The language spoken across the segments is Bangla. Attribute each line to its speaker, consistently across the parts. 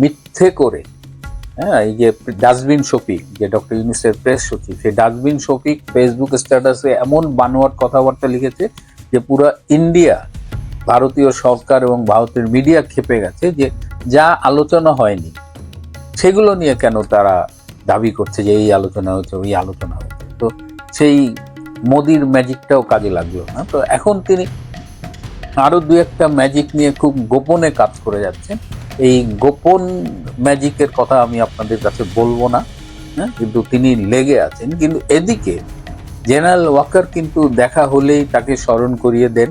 Speaker 1: মিথ্যে করে হ্যাঁ এই যে ডাস্টবিন শফিক, যে ডক্টর ইউনিসের প্রেস সচিব সেই ডাস্টবিন শফিক ফেসবুক স্ট্যাটাসে এমন বানোয়াট কথাবার্তা লিখেছে যে পুরো ইন্ডিয়া, ভারতীয় সরকার এবং ভারতের মিডিয়া খেপে গেছে যে যা আলোচনা হয়নি, সেগুলো নিয়ে কেন তারা দাবি করছে যে এই আলোচনা হয়েছে, ওই আলোচনা হয়েছে? তো সেই মোদির ম্যাজিকটাও কাজে লাগল না। তো এখন তিনি আরও দু একটা ম্যাজিক নিয়ে খুব গোপনে কাজ করে যাচ্ছেন। এই গোপন ম্যাজিকের কথা আমি আপনাদের কাছে বলব না হ্যাঁ? কিন্তু তিনি লেগে আছেন। কিন্তু এদিকে জেনারেল ওয়াকার কিন্তু দেখা হলেই তাকে স্মরণ করিয়ে দেন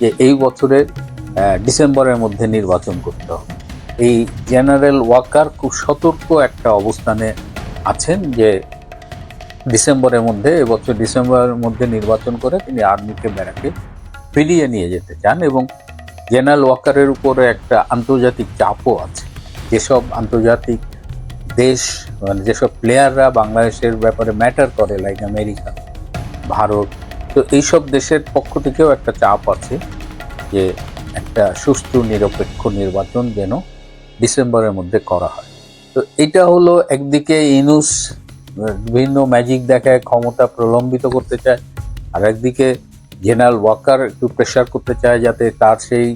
Speaker 1: যে এই বছরের ডিসেম্বরের মধ্যে নির্বাচন করতে হবে। এই জেনারেল ওয়াকার খুব সতর্ক একটা অবস্থানে আছেন যে ডিসেম্বরের মধ্যে, এবছর ডিসেম্বরের মধ্যে নির্বাচন করে তিনি আর্মিকে ব্যারাকে ফিরিয়ে নিয়ে যেতে চান এবং জেনারেল ওয়াকারের উপরে একটা আন্তর্জাতিক চাপও আছে। যেসব আন্তর্জাতিক দেশ মানে যেসব প্লেয়াররা বাংলাদেশের ব্যাপারে ম্যাটার করে লাইক আমেরিকা ভারত, তো এইসব দেশের পক্ষ থেকেও একটা চাপ আছে যে একটা সুষ্ঠু, নিরপেক্ষ নির্বাচন যেন ডিসেম্বরের মধ্যে করা হয়। তো এটা হলো একদিকে ইনুস বিভিন্ন ম্যাজিক দেখায়, ক্ষমতা প্রলম্বিত করতে চায়, আর একদিকে জেনারেল ওয়াকার একটু প্রেশার করতে চায় যাতে তার সেই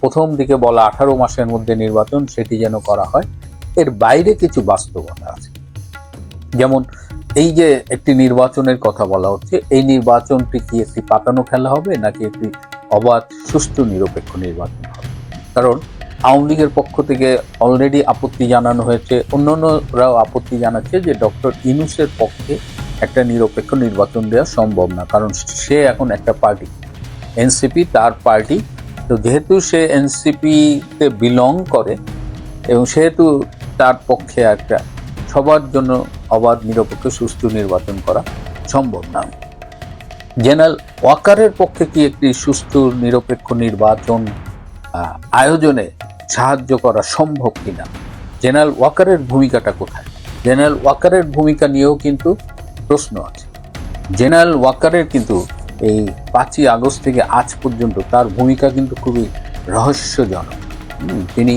Speaker 1: প্রথম দিকে বলা আঠারো মাসের মধ্যে নির্বাচন সেটি যেন করা হয়। এর বাইরে কিছু বাস্তবতা আছে। যেমন এই যে একটি নির্বাচনের কথা বলা হচ্ছে, এই নির্বাচনটি কি একটি পাতানো খেলা হবে নাকি একটি অবাধ, সুষ্ঠু, নিরপেক্ষ নির্বাচন হবে? কারণ আওয়ামী লীগের পক্ষ থেকে অলরেডি আপত্তি জানানো হয়েছে। অন্যান্যরাও আপত্তি জানাচ্ছে যে ডক্টর ইনুসের পক্ষে একটা নিরপেক্ষ নির্বাচন দেওয়া সম্ভব না, কারণ সে এখন একটা পার্টি। এনসিপি তার পার্টি, তো যেহেতু সে এনসিপিতে বিলং করে, এবং সেহেতু তার পক্ষে একটা সবার জন্য অবাধ, নিরপেক্ষ, সুষ্ঠু নির্বাচন করা সম্ভব না। জেনারেল ওয়াকারের পক্ষে কি একটি সুষ্ঠু, নিরপেক্ষ নির্বাচন আয়োজনে সাহায্য করা সম্ভব কিনা? জেনারেল ওয়াকারের ভূমিকাটা কোথায়? জেনারেল ওয়াকারের ভূমিকা নিয়েও কিন্তু প্রশ্ন আছে। জেনারেল ওয়াকারের কিন্তু এই পাঁচই আগস্ট থেকে আজ পর্যন্ত তার ভূমিকা কিন্তু খুবই রহস্যজনক। তিনি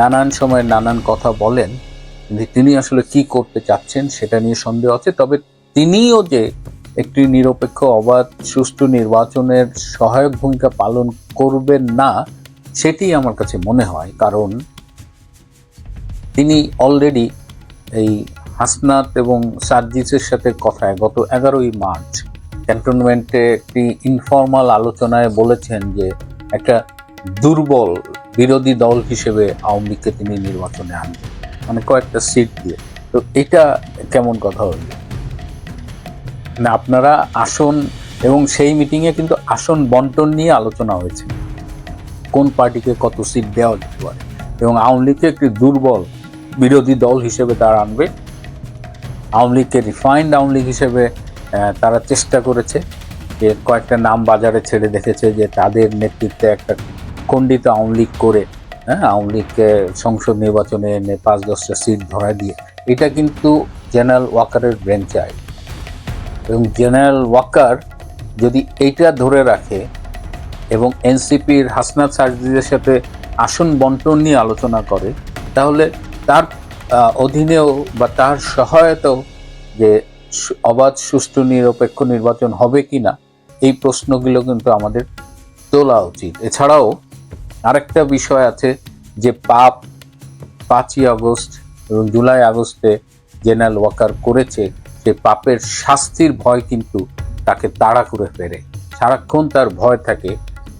Speaker 1: নানান সময় নানান কথা বলেন তিনি আসলে কি করতে চাচ্ছেন সেটা নিয়ে সন্দেহ আছে। তবে তিনিও যে একটি নিরপেক্ষ, অবাধ, সুষ্ঠু নির্বাচনের সহায়ক ভূমিকা পালন করবেন না, সেটি আমার কাছে মনে হয়। কারণ তিনি অলরেডি এই হাসনাত এবং সার্জিসের সাথে কথায় গত এগারোই মার্চ ক্যান্টনমেন্টে একটি ইনফর্মাল আলোচনায় বলেছেন যে একটা দুর্বল বিরোধী দল হিসেবে আওয়ামী লীগকে তিনি নির্বাচনে আনবেন মানে কয়েকটা সিট দিয়ে। তো এটা কেমন কথা হইল না আপনারা আসন এবং সেই মিটিংয়ে কিন্তু আসন বন্টন নিয়ে আলোচনা হয়েছে। কোন পার্টিকে কত সিট দেওয়া যেতে পারে? এবং আওয়ামী লীগকে একটি দুর্বল বিরোধী দল হিসেবে তারা আনবে আওয়ামী লীগকে রিফাইন্ড আওয়ামী লীগ হিসেবে তারা চেষ্টা করেছে যে কয়েকটা নাম বাজারে ছেড়ে দেখেছে যে তাদের নেতৃত্বে একটা খণ্ডিত আওয়ামী লীগ করে হ্যাঁ আওয়ামী লীগকে সংসদ নির্বাচনে এনে পাঁচ দশটা সিট ধরা দিয়ে। এটা কিন্তু জেনারেল ওয়াকারের ব্রেন চাই এবং জেনারেল ওয়াকার যদি এইটা ধরে রাখে এবং এনসিপির হাসনাত সার্জিদের সাথে আসন বন্টন নিয়ে আলোচনা করে, তাহলে তার অধীনেও বা তার সহায়তাও যে অবাধ, সুষ্ঠু, নিরপেক্ষ নির্বাচন হবে কি না এই প্রশ্নগুলো কিন্তু আমাদের তোলা উচিত। এছাড়াও আরেকটা বিষয় আছে যে পাপ পাঁচই আগস্ট এবং জুলাই আগস্টে জেনারেল ওয়াকার করেছে, সে পাপের শাস্তির ভয় কিন্তু তাকে তাড়া করে ফেরে। সারাক্ষণ তার ভয় থাকে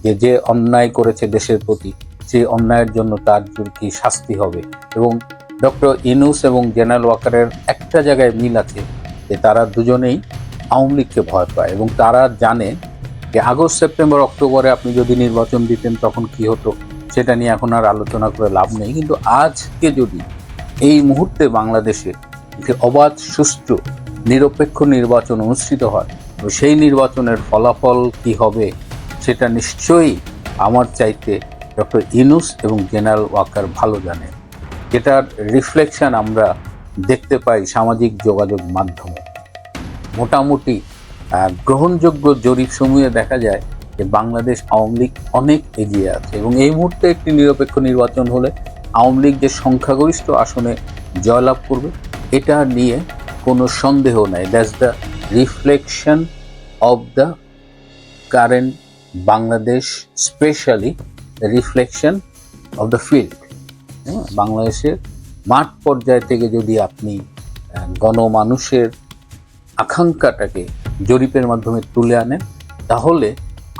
Speaker 1: যে যে অন্যায় করেছে দেশের প্রতি, সেই অন্যায়ের জন্য তার কি শাস্তি হবে এবং ডক্টর ইনুস এবং জেনারেল ওয়াকারের একটা জায়গায় মিল আছে যে তারা দুজনেই আওয়ামী লীগকে ভয় পায় এবং তারা জানে যে আগস্ট, সেপ্টেম্বর, অক্টোবরে আপনি যদি নির্বাচন দিতেন তখন কি হতো, সেটা নিয়ে এখন আর আলোচনা করে লাভ নেই। কিন্তু আজকে যদি এই মুহূর্তে বাংলাদেশে একটি অবাধ, সুষ্ঠু, নিরপেক্ষ নির্বাচন অনুষ্ঠিত হয়, তো সেই নির্বাচনের ফলাফল কি হবে সেটা নিশ্চয়ই আমার চাইতে ডক্টর ইনুস এবং জেনারেল ওয়াকার ভালো জানে। যেটার রিফ্লেকশন আমরা দেখতে পাই সামাজিক যোগাযোগ মাধ্যমে। মোটামুটি গ্রহণযোগ্য জরিপ সমূহে দেখা যায় যে বাংলাদেশ আওয়ামী লীগ অনেক এগিয়ে আছে এবং এই মুহূর্তে একটি নিরপেক্ষ নির্বাচন হলে আওয়ামী লীগ যে সংখ্যাগরিষ্ঠ আসনে জয়লাভ করবে, এটা নিয়ে কোনো সন্দেহ নাই। That's the reflection of the current Bangladesh specially reflection of the field বাংলাদেশের মাঠ পর্যায় থেকে যদি আপনি গণমানুষের আকাঙ্ক্ষাটাকে জরিপের মাধ্যমে তুলে আনেন, তাহলে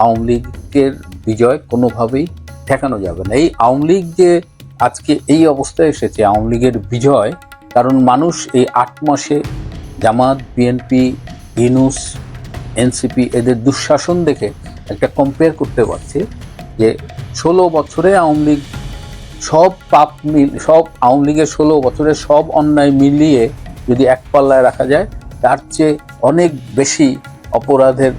Speaker 1: আওয়ামী লীগের বিজয় কোনোভাবেই ঠেকানো যাবে না। এই আওয়ামী লীগ যে আজকে এই অবস্থায় এসেছে, আওয়ামী লীগের বিজয়, কারণ মানুষ এই আট মাসে জামাত বিএনপি ইনুস এনসিপি এদের দুঃশাসন দেখে একটা কম্পেয়ার করতে পারছে যে ষোলো বছরে আওয়ামী লীগ সব পাপ মিল, সব আওয়ামী লীগের ষোলো বছরের সব অন্যায় মিলিয়ে যদি এক পাল্লায় রাখা যায়, তার চেয়ে অনেক বেশি অপরাধের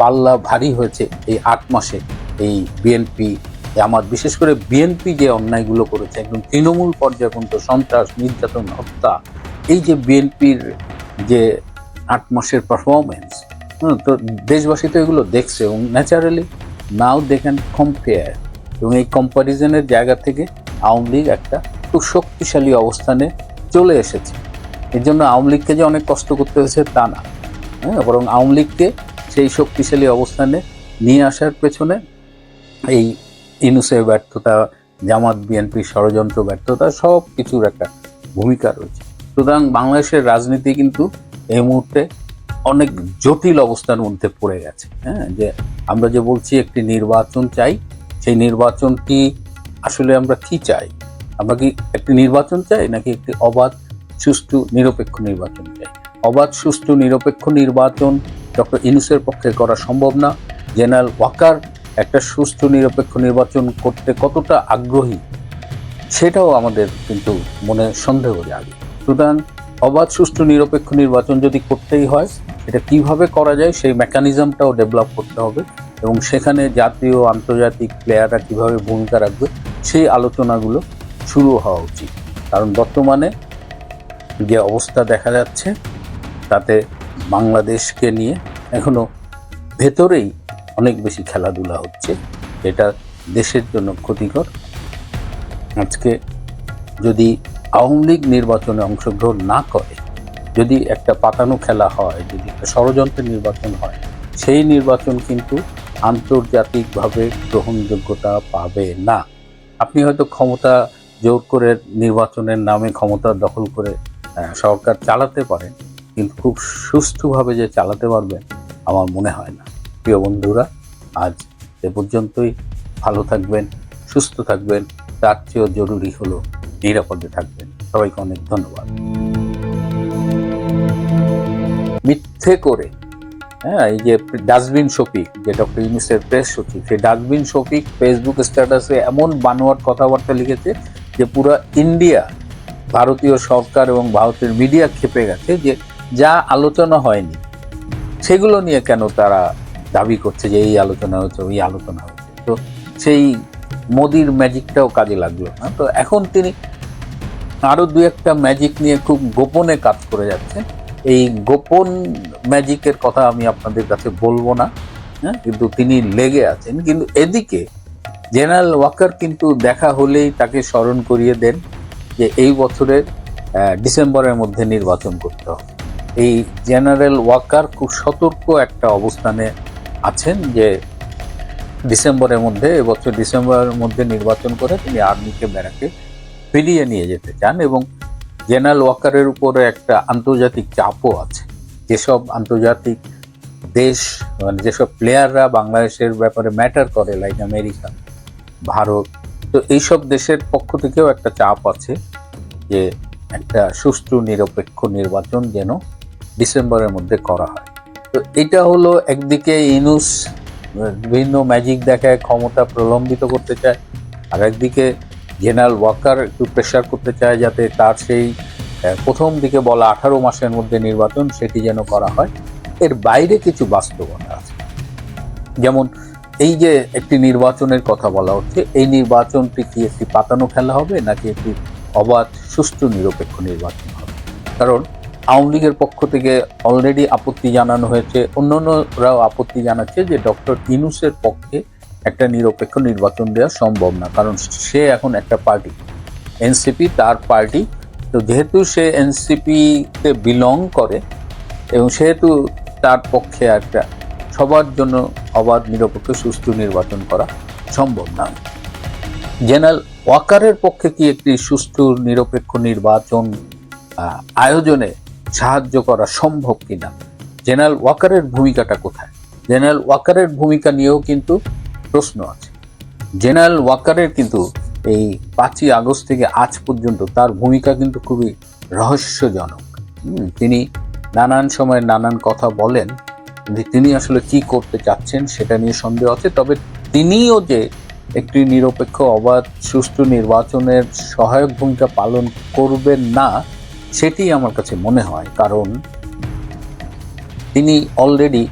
Speaker 1: পাল্লা ভারী হয়েছে এই আট মাসে এই বিএনপি আমার, বিশেষ করে বিএনপি যে অন্যায়গুলো করেছে, একদম তৃণমূল পর্যায়ে পর্যন্ত সন্ত্রাস, নির্যাতন, হত্যা, এই যে বিএনপির যে আট মাসের পারফরমেন্স তো দেশবাসী তো এগুলো দেখছে এবং naturally now they can compare এবং এই কম্প্যারিজনের জায়গা থেকে আওয়ামী লীগ একটা খুব শক্তিশালী অবস্থানে চলে এসেছে। এর জন্য আওয়ামী লীগকে যে অনেক কষ্ট করতে হয়েছে তা না। হ্যাঁ বরং আওয়ামী লীগকে সেই শক্তিশালী অবস্থানে নিয়ে আসার পেছনে এই ইনুসের ব্যর্থতা, জামাত বিএনপির ষড়যন্ত্র ব্যর্থতা সব কিছুর একটা ভূমিকা রয়েছে। সুতরাং বাংলাদেশের রাজনীতি কিন্তু এই মুহূর্তে অনেক জটিল অবস্থার মধ্যে পড়ে গেছে। হ্যাঁ যে আমরা যে বলছি একটি নির্বাচন চাই সেই নির্বাচনটি আসলে আমরা কি চাই? আমরা কি একটি নির্বাচন চাই নাকি একটি অবাধ, সুষ্ঠু, নিরপেক্ষ নির্বাচন চাই? অবাধ, সুষ্ঠু, নিরপেক্ষ নির্বাচন ডক্টর ইনুসের পক্ষে করা সম্ভব না। জেনারেল ওয়াকার একটা সুষ্ঠু, নিরপেক্ষ নির্বাচন করতে কতটা আগ্রহী, সেটাও আমাদের কিন্তু মনে সন্দেহ জাগে। সুতরাং অবাধ, সুষ্ঠু, নিরপেক্ষ নির্বাচন যদি করতেই হয়, এটা কীভাবে করা যায় সেই মেকানিজমটাও ডেভেলপ করতে হবে। এবং সেখানে জাতীয় আন্তর্জাতিক প্লেয়াররা কীভাবে ভূমিকা রাখবে, সেই আলোচনাগুলো শুরু হওয়া উচিত। কারণ বর্তমানে যে অবস্থা দেখা যাচ্ছে, তাতে বাংলাদেশকে নিয়ে এখনও ভেতরেই অনেক বেশি খেলাধুলা হচ্ছে। এটা দেশের জন্য ক্ষতিকর। আজকে যদি আওয়ামী লীগ নির্বাচনে অংশগ্রহণ না করে, যদি একটা পাতানো খেলা হয়, যদি একটা ষড়যন্ত্রের নির্বাচন হয়, সেই নির্বাচন কিন্তু আন্তর্জাতিকভাবে গ্রহণযোগ্যতা পাবে না। আপনি হয়তো ক্ষমতা জোর করে নির্বাচনের নামে ক্ষমতা দখল করে সরকার চালাতে পারেন, কিন্তু খুব সুষ্ঠুভাবে যে চালাতে পারবেন আমার মনে হয় না। প্রিয় বন্ধুরা, আজ এ পর্যন্তই। ভালো থাকবেন, সুস্থ থাকবেন তার চেয়েও জরুরি হলো, নিরাপদে থাকবেন। সবাইকে অনেক ধন্যবাদ। মিথ্যে করে হ্যাঁ এই যে ডাস্টবিন শফিক, যে ডক্টর ইউনুসের প্রেস সচিব, সেই ডাস্টবিন শফিক ফেসবুক স্ট্যাটাসে এমন বানোয়াট কথাবার্তা লিখেছে যে পুরো ইন্ডিয়া ভারতীয় সরকার এবং ভারতের মিডিয়া খেপে গেছে যে যা আলোচনা হয়নি, সেগুলো নিয়ে কেন তারা দাবি করছে যে এই আলোচনা হচ্ছে, ওই আলোচনা হচ্ছে? তো সেই মোদির ম্যাজিকটাও কাজে লাগল না। তো এখন তিনি আরও দু একটা ম্যাজিক নিয়ে খুব গোপনে কাজ করে যাচ্ছে এই গোপন ম্যাজিকের কথা আমি আপনাদের কাছে বলব না হ্যাঁ? কিন্তু তিনি লেগে আছেন। কিন্তু এদিকে জেনারেল ওয়াকার কিন্তু দেখা হলেই তাকে স্মরণ করিয়ে দেন যে এই বছরের ডিসেম্বরের মধ্যে নির্বাচন করতে হবে। এই জেনারেল ওয়াকার খুব সতর্ক একটা অবস্থানে আছেন যে ডিসেম্বরের মধ্যে, এবছর ডিসেম্বরের মধ্যে নির্বাচন করে তিনি আর্মিকে ব্যারাকে ফিরিয়ে নিয়ে যেতে চান এবং জেনারেল ওয়াকারের উপরে একটা আন্তর্জাতিক চাপও আছে। যেসব আন্তর্জাতিক দেশ মানে যেসব প্লেয়াররা বাংলাদেশের ব্যাপারে ম্যাটার করে লাইক আমেরিকা, ভারত, তো এইসব দেশের পক্ষ থেকেও একটা চাপ আছে যে একটা সুষ্ঠু, নিরপেক্ষ নির্বাচন যেন ডিসেম্বরের মধ্যে করা হয়। তো এটা হলো একদিকে ইনুস, বিভিন্ন ম্যাজিক দেখায়, ক্ষমতা প্রলম্বিত করতে চায়, আর একদিকে জেনারেল ওয়াকার একটু প্রেশার করতে চায় যাতে তার সেই প্রথম দিকে বলা আঠারো মাসের মধ্যে নির্বাচন সেটি যেন করা হয়। এর বাইরে কিছু বাস্তবতা আছে। যেমন এই যে একটি নির্বাচনের কথা বলা হচ্ছে, এই নির্বাচনটি কি একটি পাতানো খেলা হবে নাকি একটি অবাধ, সুষ্ঠু, নিরপেক্ষ নির্বাচন হবে? কারণ আওয়ামী লীগের পক্ষ থেকে অলরেডি আপত্তি জানানো হয়েছে। অন্যান্যরাও আপত্তি জানাচ্ছে যে ডক্টর ইনুসের পক্ষে একটা নিরপেক্ষ নির্বাচন দেওয়া সম্ভব না, কারণ সে এখন একটা পার্টি। এনসিপি তার পার্টি, তো যেহেতু সে এনসিপিতে বিলং করে, এবং সেহেতু তার পক্ষে একটা সবার জন্য অবাধ, নিরপেক্ষ, সুষ্ঠু নির্বাচন করা সম্ভব না। জেনারেল ওয়াকারের পক্ষে কি একটি সুষ্ঠু, নিরপেক্ষ নির্বাচন আয়োজনে সাহায্য করা সম্ভব কিনা? জেনারেল ওয়াকারের ভূমিকাটা কোথায়? জেনারেল ওয়াকারের ভূমিকা নিয়েও কিন্তু প্রশ্ন আছে। জেনারেল ওয়াকারের কিন্তু এই পাঁচই আগস্ট থেকে আজ পর্যন্ত তার ভূমিকা কিন্তু খুবই রহস্যজনক। তিনি নানান সময় নানান কথা বলেন তিনি আসলে কি করতে চাচ্ছেন সেটা নিয়ে সন্দেহ আছে, তবে তিনিও যে একটি নিরপেক্ষ, অবাধ, সুষ্ঠু নির্বাচনের সহায়ক ভূমিকা পালন করবেন না, সেটি আমার কাছে মনে হয়। কারণ তিনি অলরেডি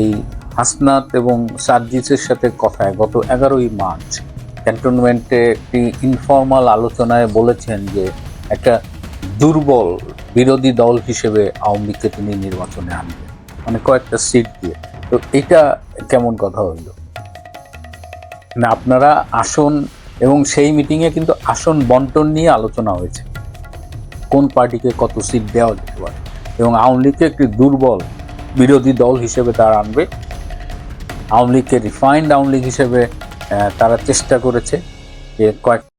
Speaker 1: এই হাসনাত এবং সার্জিসের সাথে কথায় গত এগারোই মার্চ ক্যান্টনমেন্টে একটি ইনফর্মাল আলোচনায় বলেছেন যে একটা দুর্বল বিরোধী দল হিসেবে আওয়ামী লীগকে তিনি নির্বাচনে আনবেন। মানে কয়েকটা সিট দিয়ে। তো এটা কেমন কথা হইল? না আপনারা আসন এবং সেই মিটিংয়ে কিন্তু আসন বন্টন নিয়ে আলোচনা হয়েছে। কোন পার্টিকে কত সিট দেওয়া যেতে পারে? এবং আওয়ামী লীগকে একটি দুর্বল বিরোধী দল হিসেবে তারা আনবে। আওয়ামী লীগকে রিফাইন্ড আওয়ামী লীগ হিসেবে তারা চেষ্টা করেছে যে কয়েক